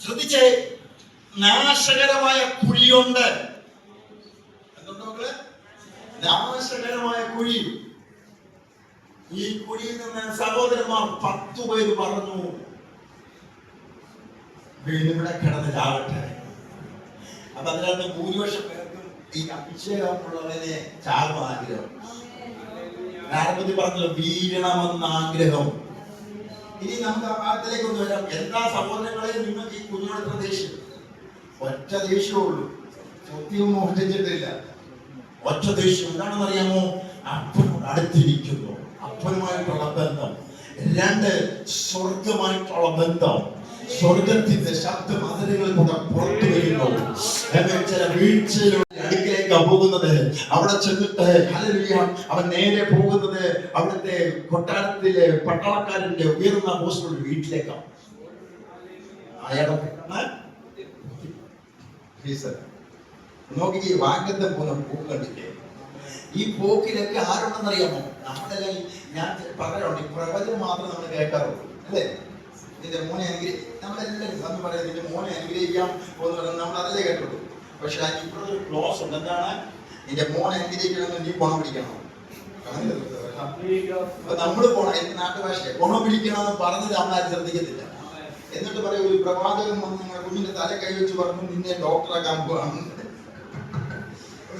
ശ്രദ്ധിച്ചേ നാശകരമായ കുഴിയുണ്ട്. നാശകരമായ കുഴി. ഈ കുഴിയിൽ നിന്ന് സഹോദരന്മാർ പത്തു പേര് പറഞ്ഞു വീടിവിടെ കിടന്ന് ചാവട്ടെ അപ്പൊ അതിനകത്ത് ഭൂരിപക്ഷം പേർക്കും ഈ അഭിഷേകമുള്ളവനെ ചാകുന്ന ആഗ്രഹം. നാരപതി പറഞ്ഞല്ലോ വീഴണമെന്ന ആഗ്രഹം ഇനി നമുക്ക് ആ ഭാഗത്തിലേക്ക് ഒന്ന് വരാം. എല്ലാ സഹോദരങ്ങളെ നിങ്ങൾക്ക് ഈ കുഞ്ഞുങ്ങളുടെ ദേഷ്യം. ഒറ്റ ദേഷ്യമേ ഉള്ളൂ. മോഹിച്ചിട്ടില്ല. ഒറ്റ ദേഷ്യം. എന്താണെന്ന് അറിയാമോ അപ്പനോട് അടുത്തിരിക്കുന്നു. അപ്പനുമായിട്ടുള്ള ബന്ധം. രണ്ട് സ്വർഗമായിട്ടുള്ള ബന്ധം. സ്വർഗത്തിന്റെ ശബ്ദം കൂടെ പുറത്തു വരുന്നു. എന്നാൽ ചില വീഴ്ചയിലൂടെ അടുക്കിലേക്കാണ് പോകുന്നത്? അവിടെ ചെന്നിട്ട് അവൻ നേരെ പോകുന്നത് അവിടുത്തെ കൊട്ടാരത്തിലെ പട്ടാളക്കാരന്റെ ഉയർന്ന പോസ്റ്റുള്ള വീട്ടിലേക്കാണ്. നോക്കി ഈ പോലെ പോക്ക് ഈ പോക്കിലൊക്കെ ആരുണ്ടെന്നറിയാമോ? നമ്മളെല്ലാം ഞാൻ പറയാറുണ്ട് പ്രവചനം മാത്രം നമ്മൾ കേൾക്കാറുള്ളൂ. അല്ലേ? നിന്റെ മോനെ അനുഗ്രഹി നമ്മളെല്ലാവരും വന്ന് പറയാം നിന്റെ മോനെ അനുഗ്രഹിക്കാം എന്ന് നമ്മൾ അതല്ലേ കേട്ടുള്ളൂ പക്ഷെ അതിന് ഇപ്പോഴൊരു ക്ലോസ് ഉണ്ട് എന്താണ്? നിന്റെ മോൻ അനുഗ്രഹിക്കണമെന്ന് നീ പണം പിടിക്കണം? അപ്പൊ നമ്മൾ പോണം എന്റെ നാട്ടുഭാഷ പിടിക്കണം എന്ന് പറഞ്ഞത് അമ്മ അത് ശ്രദ്ധിക്കത്തില്ല. എന്നിട്ട് പറയും ഒരു പ്രവാചകൻ വന്ന് നിങ്ങളുടെ കുഞ്ഞിന്റെ തല കൈ വെച്ച് പറഞ്ഞു നിന്നെ ഡോക്ടറാക്കാൻ പോവാണ്.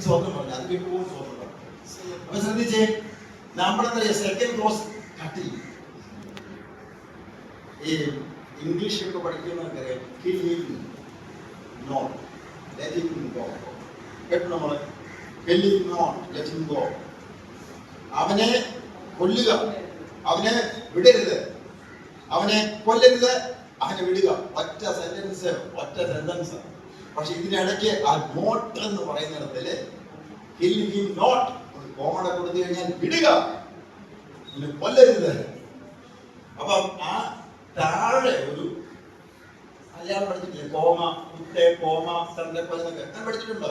സ്വന്തം പറഞ്ഞു. അത് കേൾക്കുമ്പോൾ സ്വന്തം അപ്പൊ ശ്രദ്ധിച്ചേ നമ്മളെന്താ സെക്കൻഡ് ക്ലോസ് കട്ട് ചെയ്യും. ഈ ഇംഗ്ലീഷൊക്കെ പഠിക്കുന്നവർക്കറിയാം കിൽ നോട്ട് ലെറ്റിംഗ് go. കേട്ടു നമ്മൾ അവനെ കൊല്ലുക. അവനെ വിടരുത്. അവനെ കൊല്ലരുത്. അവനെ വിടുക. ഒറ്റ സെന്റൻസ് ഒറ്റ സെന്റൻസ് പക്ഷെ ഇതിനിടയ്ക്ക് ആ നോട്ട് എന്ന് പറയുന്നിടത്തിൽ ഹിൽ ഹിം നോട്ട് കോമഡ കൊടുത്തു കഴിഞ്ഞാൽ വിടുക. കൊല്ലരുത്. അപ്പം ആ താഴെ ഒരു അയാൾ പഠിച്ചിട്ടില്ലേ? കോമ കുത്തെ കോമ സന്ദർഭങ്ങളൊക്കെ അങ്ങനെ പഠിച്ചിട്ടുണ്ടോ.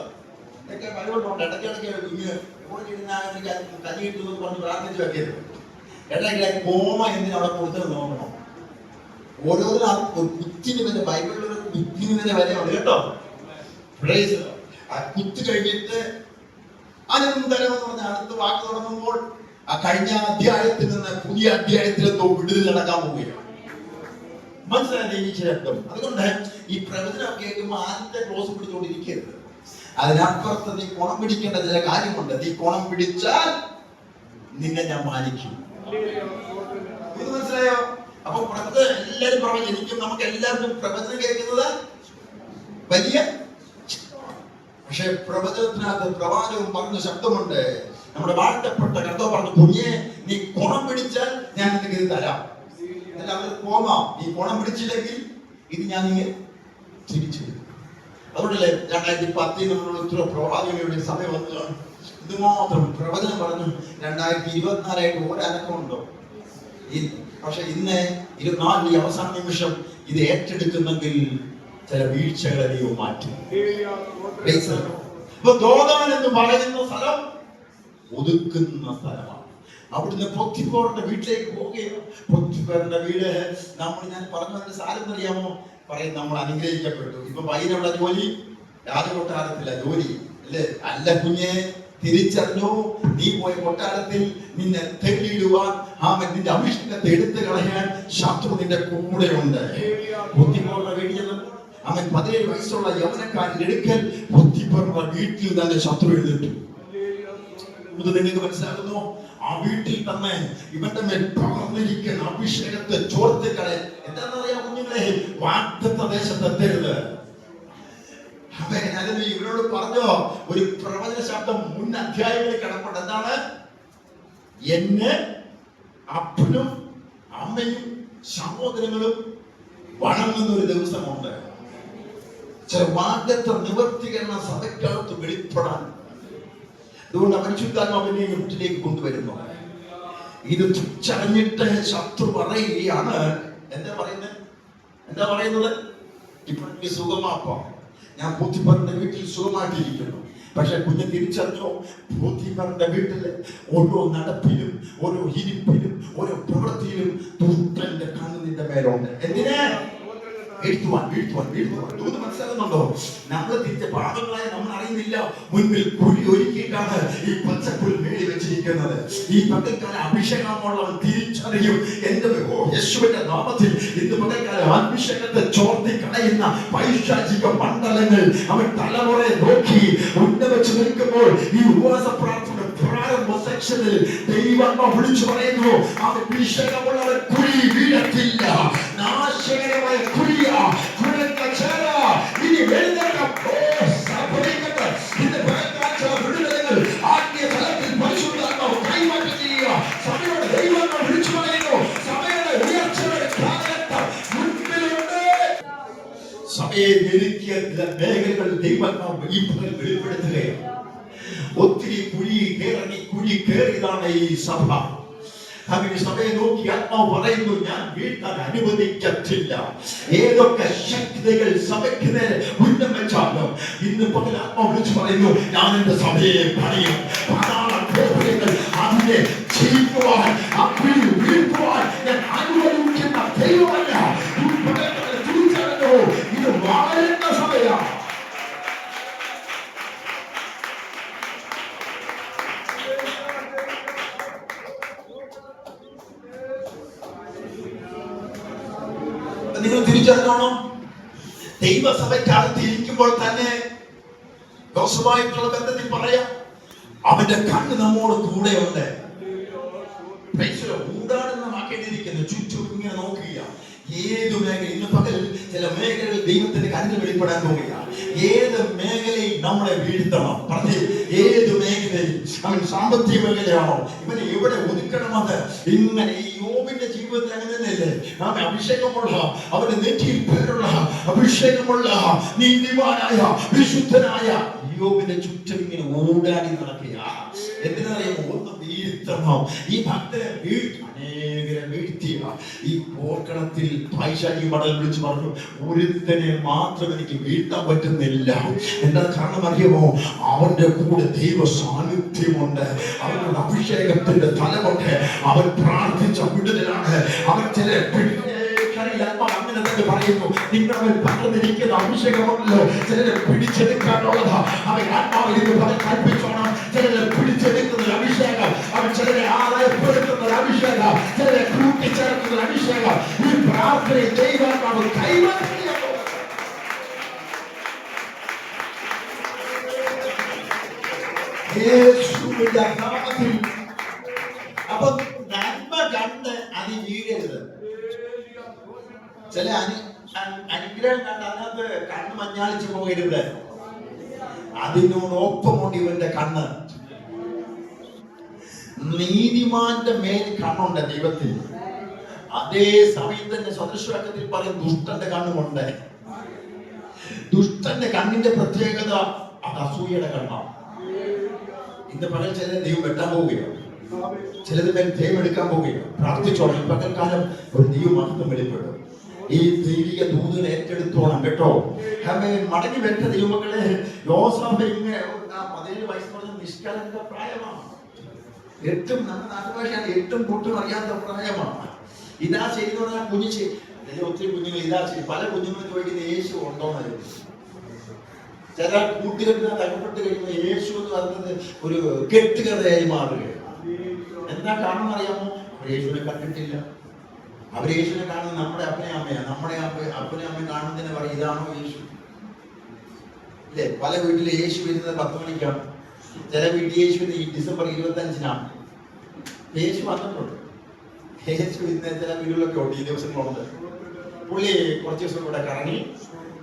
ഇതൊക്കെ ബൈബിളുണ്ട് ഇടയ്ക്കിടയ്ക്ക് ഇടയ്ക്ക് കുഞ്ഞ് എവിടെ ഇരുന്നാൽ എനിക്ക് കഞ്ഞി കിട്ടുമെന്ന് പറഞ്ഞ് പ്രാർത്ഥിച്ച് വെക്കരുത്. ഇടയ്ക്ക് കോമ എന്തിനാ അവിടെ കൊടുത്തത് നോക്കണം. ഓരോന്നിനും ആ കുത്തിന് വരെ ബൈബിളിൽ ഒരു കുത്തിന് വരെ ഉണ്ട് കേട്ടോ. ആ കുത്ത് കഴിഞ്ഞിട്ട് അനന്തരം എന്ന് പറഞ്ഞ അടുത്ത വാക്ക് തുടങ്ങുമ്പോൾ ആ കഴിഞ്ഞ അധ്യായത്തിൽ നിന്ന് പുതിയ അധ്യായത്തിലെന്തോ വിടുതൽ നടക്കാൻ പോവുകയാണ്. മനസ്സിലായി ശബ്ദം അതുകൊണ്ട് ഈ പ്രവചനം കേൾക്കുമ്പോൾ ആദ്യത്തെ ക്ലോസ് പിടിച്ചുകൊണ്ടിരിക്കരുത് അതിനപ്പുറത്ത് നീ കുണം പിടിക്കേണ്ട ചില കാര്യമുണ്ട്. നീ കുണം പിടിച്ചാൽ നിന്നെ ഞാൻ മാനിക്കും. മനസ്സിലായോ? അപ്പൊ പ്രവചനം എല്ലാരും പ്രവചനിക്കും നമുക്ക് എല്ലാവർക്കും പ്രവചനം കേൾക്കുന്നത് വലിയ പക്ഷെ പ്രവചനത്തിനകത്ത് പ്രവാചകൻ പറഞ്ഞ ശബ്ദമുണ്ട്. നമ്മുടെ വാഴ്ത്തപ്പെട്ട കർത്താവ് പറഞ്ഞു കുഞ്ഞെ നീ കുണം പിടിച്ചാൽ ഞാൻ നിനക്ക് ഇത് തരാം. എന്നിട്ട് അവർ പോകാം. നീ പോണം പിടിച്ചില്ലെങ്കിൽ ഇത് ഞാൻ നീ തിരിച്ചു തരും അതുകൊണ്ടല്ലേ രണ്ടായിരത്തി പത്തിൽ നമ്മളുടെ ഇത്ര പ്രവാചകയുടെ സമയം വന്നതാണ്. ഇതുമാത്രം പ്രവചനം പറഞ്ഞു രണ്ടായിരത്തി ഇരുപത്തിനാലായിട്ട് ഒരനക്കമുണ്ടോ ഉണ്ടോ? പക്ഷെ ഇന്ന് ഇരുപത്തിനാലിന്റെ അവസാന നിമിഷം ഇത് ഏറ്റെടുക്കുന്നെങ്കിൽ ചില വീഴ്ചകളെ ദൈവം മാറ്റും. അപ്പൊ ദോതാൻ എന്ന് പറയുന്ന സ്ഥലം ഒതുക്കുന്ന സ്ഥലമാണ്. അവിടുന്ന് പൊത്തിപ്പോറിന്റെ വീട്ടിലേക്ക് പോവുകയാണ്. പൊത്തിപ്പോറിന്റെ വീട് നമ്മൾ ഞാൻ പറഞ്ഞതിന്റെ സാരം അറിയാമോ? പറയും നമ്മൾ അനുഗ്രഹിക്കപ്പെട്ടു. ഇപ്പൊ പയ്യനവിടെ ജോലി? രാജകൊട്ടാരത്തില്ല ജോലി. അല്ലേ? അല്ല കുഞ്ഞെ തിരിച്ചറിഞ്ഞു? നീ പോയ കൊട്ടാരത്തിൽ നിന്നെ തെളിയിടുവാൻ ആമൻ നിന്റെ അഭിഷേകത്തെ എടുത്തു കളയാൻ ശത്രു നിന്റെ കൂടെ ഉണ്ട് ബുദ്ധിപൂർണ വീട്ടിൽ അവൻ പതിനേഴ് വയസ്സുള്ള യൗവനക്കാരിൽ എടുക്കൽ ബുദ്ധിപൂർണ വീട്ടിൽ തന്നെ ശത്രു എഴുതിട്ടു ഇത് നിങ്ങൾക്ക് മനസ്സിലാക്കുന്നു ആ വീട്ടിൽ തന്നെ ഇവന്റെ മേൽ പകർന്നിരിക്കുന്ന അഭിഷേകത്തെ ചോർത്തിക്കളെ. എന്താണെന്നറിയാം കുഞ്ഞുങ്ങളെ? വാഗ്ദത്ത ദേശത്ത് എത്തരുത്. അതെ ഞാനിത് ഇവരോട് പറഞ്ഞോ. ഒരു പ്രവചന ശബ്ദം മുൻ അധ്യായങ്ങളിൽ കിടപ്പുണ്ട്. എന്താണ്? എന്നെ അപ്പനും അമ്മയും സഹോദരങ്ങളും വണങ്ങുന്ന ഒരു ദിവസമുണ്ട്. ചില വാഗ്ദത്ത നിവർത്തീകരണ സഭയ്ക്കകത്ത് വെളിപ്പെടാൻ അതുകൊണ്ട് പരിശുദ്ധാത്മാവിനെ വീട്ടിലേക്ക് കൊണ്ടുവരുന്നു. ഇത് തിരിച്ചറിഞ്ഞിട്ട് ശത്രു പറയുകയാണ്. എന്താ പറയുന്നത്? എന്താ പറയുന്നത്? ഇപ്പൊ എനിക്ക് സുഖമാപ്പം ഞാൻ ബുദ്ധിപ്പറിന്റെ വീട്ടിൽ സുഖമായിട്ടിരിക്കുന്നു. പക്ഷെ കുഞ്ഞ് തിരിച്ചറിഞ്ഞോ? ബുദ്ധിപ്പറിന്റെ വീട്ടിൽ ഓരോ നടപ്പിലും ഓരോ ഇരിപ്പിലും ഓരോ പ്രവൃത്തിയിലും ദുഷ്ടന്റെ കണ്ണിന്റെ മേലുണ്ട്. എന്തിനാ? വീഴ്ത്തുവാൻ വീഴ്ത്തുവാൻ വീഴ്ത്തുവാൻ. ദൂത് മനസ്സിലാകുന്നുണ്ടോ? നമ്മൾ തിരിച്ച നമ്മൾ അറിയുന്നില്ല. മുൻപിൽ കുഴി ഒരുക്കിയിട്ടാണ് ഈ പച്ചപ്പുൽ മേടി വെച്ചിരിക്കുന്നത്. ഈ പകൽക്കാല അഭിഷേകമുള്ളവൻ തിരിച്ചറിയും എന്റെ യേശുവിന്റെ നാമത്തിൽ ഇന്ന് പകൽക്കാല അഭിഷേകത്തെ ചോർത്തി കളയുന്ന പൈശാചിക മണ്ഡലങ്ങൾ അവൻ തലമുറയെ നോക്കി വെച്ച് നിൽക്കുമ്പോൾ ഈ ഉപവാസ പ്രാർത്ഥന പ്രാരംഭ സെക്ഷനിൽ ദൈവം വിളിച്ചു പറയുന്നു അവൻ അഭിഷേകമുള്ളവൻ കുഴി വീഴത്തില്ല. സഭയെ ഞെരുക്കിയ ചില മേഖലകൾ ദൈവങ്ങൾ ഈ പകൽ വെളിപ്പെടുത്തുകയാണ്. ഒത്തിരി കുഴി കയറി കുഴി കയറിയതാണ് ഈ സഭ. അങ്ങനെ സഭയെ നോക്കി ആത്മാവ് പറയുന്നു ഞാൻ വീഴ്ത്താൻ അനുവദിക്കത്തില്ല. ഏതൊക്കെ ശക്തികൾ സഭയ്ക്ക് നേരെ ഉന്നം വെച്ചാലും ഇന്ന് പകൽ ആത്മാവ് വിളിച്ചു പറയുന്നു ഞാൻ എന്റെ സഭയെ പണിയും. അതിനെ ചെയ്യുവാൻ കുഴി വീഴ്ത്തുവാൻ ഞാൻ നിങ്ങൾ തിരിച്ചറിഞ്ഞോണം. ദൈവസഭയ്ക്കകത്ത് ഇരിക്കുമ്പോൾ തന്നെ ദോഷമായിട്ടുള്ള ബന്ധത്തിൽ പറയാം. അവന്റെ കണ്ണ് നമ്മോട് കൂടെ ഉണ്ട് the Lord. ഊടാടുന്ന വാക്കേണ്ടിയിരിക്കുന്നു. ചുറ്റും ഇങ്ങനെ നോക്കുക ഏത് മേഖല ഇന്ന് പകൽ ചില മേഖലകളിൽ ദൈവത്തിന്റെ കണ്ണിൽ വെളിപ്പെടാൻ പോവുക ഏത് മേഖലയിൽ നമ്മളെ വീഴ്ത്തണം? പറഞ്ഞേ ഏത് സാമ്പത്തിക മേഖലയാണോ? ഇവനെ എവിടെ ഒതുക്കണമെന്ന്? ഇങ്ങനെ ഈ യോബിന്റെ ജീവിതത്തിൽ അങ്ങനെ തന്നെയല്ലേ? അവൻ അഭിഷേകമുള്ള അവന്റെ നെറ്റിയിൽ പേരുള്ള അഭിഷേകമുള്ള നീതിമാനായ വിശുദ്ധനായ യോബിന്റെ ചുറ്റും ഇങ്ങനെ ഓടാടി നടക്കുക എന്തിനറിയാമോ ഒന്ന് വീഴ്ത്തണം ഈ ഭക്തരെ വീഴ്ത്തണേ ഈ പോർക്കണത്തിൽ പൈശാചി മടൽ വിളിച്ച് പറഞ്ഞു ഒരുത്തനെ മാത്രം എനിക്ക് വീഴ്ത്താൻ പറ്റുന്നില്ല. എന്താ കാരണം അറിയാമോ? അവന്റെ കൂടെ ദൈവ സാന്നിധ്യമുണ്ട് അവരുടെ അഭിഷേകത്തിന്റെ തലമുണ്ട് അവൻ പ്രാർത്ഥിച്ച വിടുതലാണ്. അവൻ ചില പറയുന്നു. നിങ്ങളവൻ പറഞ്ഞിരിക്കുന്ന അഭിഷേകമല്ലോ ചിലരെ പിടിച്ചെടുക്കാനുള്ളതാ. അവൻ ആത്മാവിൽ നിന്ന് കൽപ്പിച്ചോണം. ചിലരെ പിടിച്ചെടുക്കുന്ന അഭിഷേകം. അവൻ ചിലരെ ആദായപ്പെടുത്തുന്ന അഭിഷേകം ചിലരെ കൂട്ടിച്ചേർക്കുന്ന അഭിഷേകം ഈ പ്രാർത്ഥനയിൽ ദൈവാത്മാവ് കൈമാറിയ യേശുവിന്റെ നാമത്തിൽ. അപ്പൊ നന്മ കണ്ട് അത് വീഴരുത് ചില അനു അനുഗ്രഹം കണ്ട് അതിനകത്ത് കണ്ണ് മഞ്ഞാളിച്ചു പോകരുത് അതിനോടൊപ്പമുണ്ട് ഇവന്റെ കണ്ണ് നീതിമാന്റെ മേൽ കണ്ണുണ്ട് ദൈവത്തിൽ. അതേ സമയം തന്നെ സദൃശവാക്യത്തിൽ പറയും ദുഷ്ടന്റെ കണ്ണുമുണ്ട്. ദുഷ്ടന്റെ കണ്ണിന്റെ പ്രത്യേകത അത് അസൂയയുടെ കണ്ണാണ്. ഇന്ന് പറയാൻ ചില ദൈവം വെട്ടാൻ പോവുകയാണ്. ചിലത് മേൽ ദൈവം എടുക്കാൻ പോവുകയാണ്. പ്രാർത്ഥിച്ചോണം പകൽക്കാലം ഒരു ദൈവമഹത്വം വെളിപ്പെടും. ഈ ദൈവിക ദൂതനെ ഏറ്റെടുത്തോണം കേട്ടോ. മടങ്ങി വരുന്ന ദൈവമക്കളെ. യോസാഫ് ഇങ്ങനെ പതിനേഴ് വയസ്സ് പറഞ്ഞ നിഷ്കളങ്ക പ്രായമാണ്. എട്ടും നമ്മുടെ നാട്ടുഭാഷയാണ് എട്ടും പൊട്ടും അറിയാത്ത പ്രായമാണ് ഇതാ ശരി എന്ന് പറഞ്ഞാൽ കുഞ്ഞു ശരി. ഒത്തിരി കുഞ്ഞുങ്ങൾ ഇതാ ശരി. പല കുഞ്ഞുങ്ങളും ചോദിക്കുന്ന യേശു ഉണ്ടോ എന്ന് ചില കൂട്ടുകെട്ടിനകത്ത് അകപ്പെട്ട് കഴിയുമ്പോൾ യേശു എന്ന് പറയുന്നത് ഒരു കെട്ടുകഥയായി മാറുകയാണ്. എന്താ കാണുന്ന അറിയാമോ? യേശുവിനെ കണ്ടിട്ടില്ല. അവർ യേശുവിനെ കാണുന്നത് നമ്മുടെ അപ്പനെ അമ്മയാണ്. നമ്മുടെ അപ്പ അപ്പനെ അമ്മ കാണുന്നതിന് പറയും ഇതാണോ യേശു? അല്ലേ പല വീട്ടിലെ യേശു വരുന്നത് പത്ത് മണിക്കാണ്. ചില യേശു ഈ ഡിസംബർ ഇരുപത്തഞ്ചിനാണ്. യേശു വന്നിട്ടുണ്ട്. യേശു ഇന്ന് ചില വീടുകളൊക്കെ ഉണ്ട്. ഈ ദിവസങ്ങളുണ്ട്. പുള്ളി കുറച്ച് ദിവസം ഇവിടെ കറങ്ങി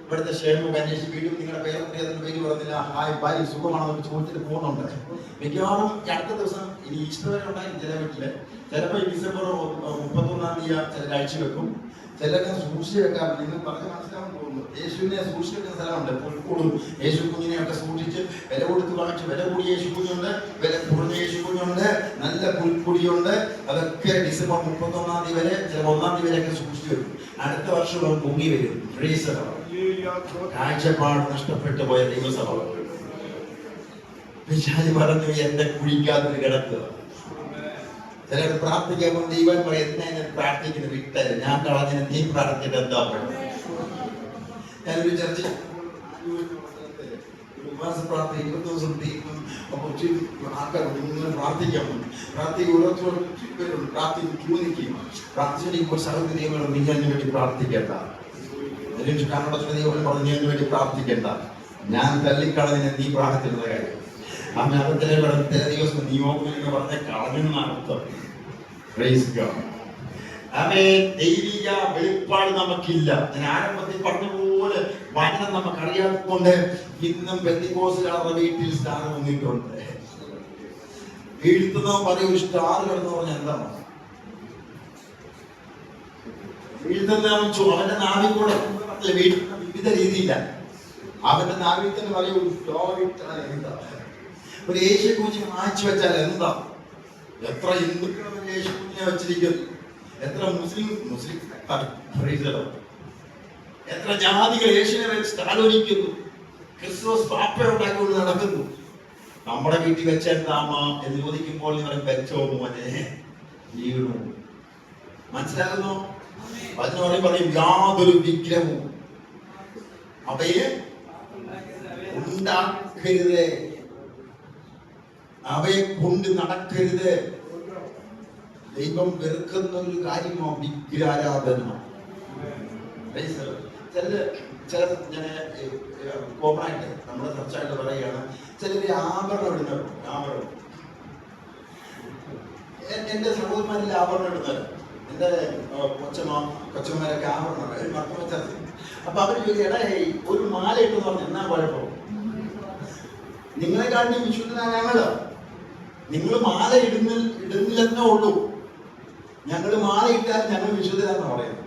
ഇവിടുത്തെ ക്ഷേമം അന്വേഷിച്ച് വീണ്ടും നിങ്ങളുടെ പേര് അതിന്റെ പേര് പറഞ്ഞില്ല. ഹായ് ബൈ സുഖമാണോ എന്ന് ചോദിച്ചിട്ട് പോകുന്നുണ്ട്. മിക്കവാറും ഈ അടുത്ത ദിവസം ഇനി ഈസ്റ്റർ വരെ ഉണ്ടായിരുന്നു ചില വീട്ടിൽ. ചിലപ്പോൾ ഡിസംബർ മുപ്പത്തൊന്നാം തീയതി ചില കാഴ്ച വെക്കും. ചിലരൊക്കെ സൂക്ഷിച്ച് വെക്കാം നിങ്ങൾ പറഞ്ഞ് മനസ്സിലാവാൻ പോകുന്നു യേശുവിനെ സൂക്ഷിച്ച് വെക്കുന്ന സ്ഥലമുണ്ട്. പുൽക്കൂടും. യേശു കുഞ്ഞിനെയൊക്കെ സൂക്ഷിച്ച് വില കൊടുത്ത് വാങ്ങിച്ച് വില കൂടിയ യേശു കുഞ്ഞുണ്ട്. വില കുറഞ്ഞ യേശു കുഞ്ഞുണ്ട്. നല്ല പുൽക്കുടിയുണ്ട്. അതൊക്കെ ഡിസംബർ മുപ്പത്തൊന്നാം തീയതി വരെ ചില ഒന്നാം തീയതി വരെയൊക്കെ സൂക്ഷിച്ച് വെക്കും. അടുത്ത വർഷം പൊങ്ങി വരും. Lord. കാഴ്ചപ്പാട് നഷ്ടപ്പെട്ടു പോയ നിയമസഭ പിശാജി പറഞ്ഞു എന്റെ കുഴിക്കാത്തൊരു കിടക്കുക ചിലർ പ്രാർത്ഥിക്കുമ്പോൾ ദൈവം പറയും എന്തിനാ ഞാൻ പ്രാർത്ഥിക്കുന്നത് വിട്ടത് ഞാൻ കളഞ്ഞ നീ പ്രാർത്ഥിച്ചിട്ട് എന്താ ഞാനൊരു ചർച്ച ഉപവാസ പ്രാർത്ഥന ഇരുപത് ദിവസം തീർക്കും അപ്പൊ ഒത്തിരി ആൾക്കാർ ഇങ്ങനെ പ്രാർത്ഥിക്കും ഓരോരുത്തരോട് പേരുണ്ട് പ്രാർത്ഥിക്കും ക്യൂ നിൽക്കും പ്രാർത്ഥിച്ചിട്ട് സഹോദരികളും നീ അതിന് വേണ്ടി പ്രാർത്ഥിക്കേണ്ട. കന്നഡ ദൈവം പറഞ്ഞു നീ വേണ്ടി പ്രാർത്ഥിക്കേണ്ട? ഞാൻ തല്ലിക്കളഞ്ഞ നീ പ്രാർത്ഥിക്കുന്ന കാര്യം അത് ചില ചില ദിവസം നിയോഗം എന്ന് പറഞ്ഞ കളഞ്ഞെന്നാണ് അർത്ഥം. അവേ ദൈവിക വെളിപ്പാട് നമുക്കില്ല. ഞാൻ ആരംഭത്തിൽ പറഞ്ഞതുപോലെ പോലെ വചനം നമുക്ക് അറിയാത്തതുകൊണ്ട് ഇന്നും ബന്ധിക്കോസുകാരുടെ വീട്ടിൽ സ്റ്റാർ വന്നിട്ടുണ്ട് വീഴ്ത്തുന്നവൻ പറയൂ സ്റ്റാർ കിടന്നു പറഞ്ഞ എന്താണ് വീഴ്ത്തുന്ന അവന്റെ നാവിൽ കൂടെ അല്ല, വീട്ടിൽ വിവിധ രീതിയില്ല. അവന്റെ നാവിൽ തന്നെ പറയും ഒരു യേശു കുഞ്ഞിനെ മാറ്റി വെച്ചാൽ എന്താ? എത്ര ഹിന്ദുക്കളും യേശു കുഞ്ഞിനെ വെച്ചിരിക്കുന്നു എത്ര മുസ്ലിം മുസ്ലിം എത്ര ജാതികൾ യേശുവിനെ വെച്ച് താലോലിക്കുന്നു? ക്രിസ്തുമസ് പാപ്പ ഉണ്ടാക്കിക്കൊണ്ട് നടക്കുന്നു. നമ്മുടെ വീട്ടിൽ വെച്ച എന്താമ എന്ന് ചോദിക്കുമ്പോൾ നിങ്ങൾ വെച്ചോ മോനെ? വീണു. മനസ്സിലാകുന്നു? അതിന് പറയും യാതൊരു വിഗ്രഹവും അവയെ ഉണ്ടാക്കരുത്. അവയെ കൊണ്ട് നടക്കരുത്. ദൈവം വെറുക്കുന്ന ഒരു കാര്യമോ വിഗ്രഹാരാധന ചില ചില ഞാൻ കോമൺ ആയിട്ട് നമ്മുടെ ചർച്ചയായിട്ട് പറയുകയാണ് ചില ആഭരണം ഇടുന്നവരുണ്ട് ആഭരണം. എന്റെ സഹോദരന്മാരിൽ ആഭരണം ഇടുന്നത് എന്റെ ആ, കൊച്ചമ്മ കൊച്ചമ്മമാരൊക്കെ ആഭരണം അവർ ചർച്ച അപ്പൊ അവർ ചോദിക്കും എടാ ഒരു മാല ഇട്ട് പറഞ്ഞു എന്നാ കുഴപ്പം? നിങ്ങളെ കാട്ടി വിശുദ്ധനാ ഞങ്ങൾ. നിങ്ങൾ മാല ഇടുന്ന ഇടുന്നില്ലെന്നേ ഉള്ളൂ. ഞങ്ങൾ മാല ഇട്ടാൽ ഞങ്ങൾ വിശുദ്ധരാന്ന് പറയുന്നത്.